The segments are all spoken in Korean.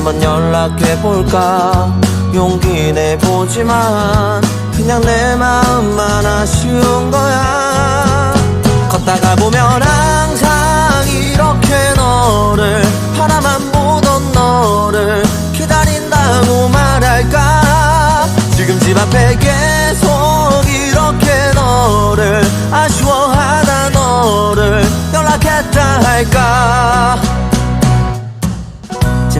한번 연락해볼까? 용기 내보지만 그냥 내 마음만 아쉬운 거야. 걷다가 보면 항상 이렇게 너를 바라만 보던 너를 기다린다고 말할까? 지금 집 앞에 계속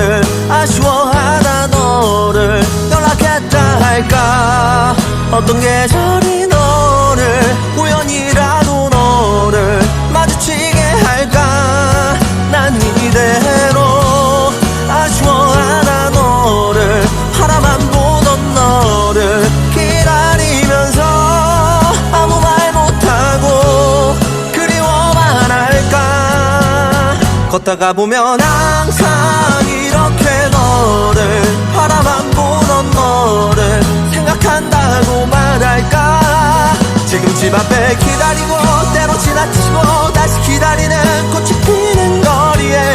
너를 아쉬워하다 너를 연락했다 할까? 어떤 계절이 걷다가 보면 항상 이렇게 너를 바라만 보던 너를 생각한다고 말할까? 지금 집 앞에 기다리고 때로 지나치고 다시 기다리는 꽃이 피는 거리에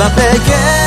앞에 계속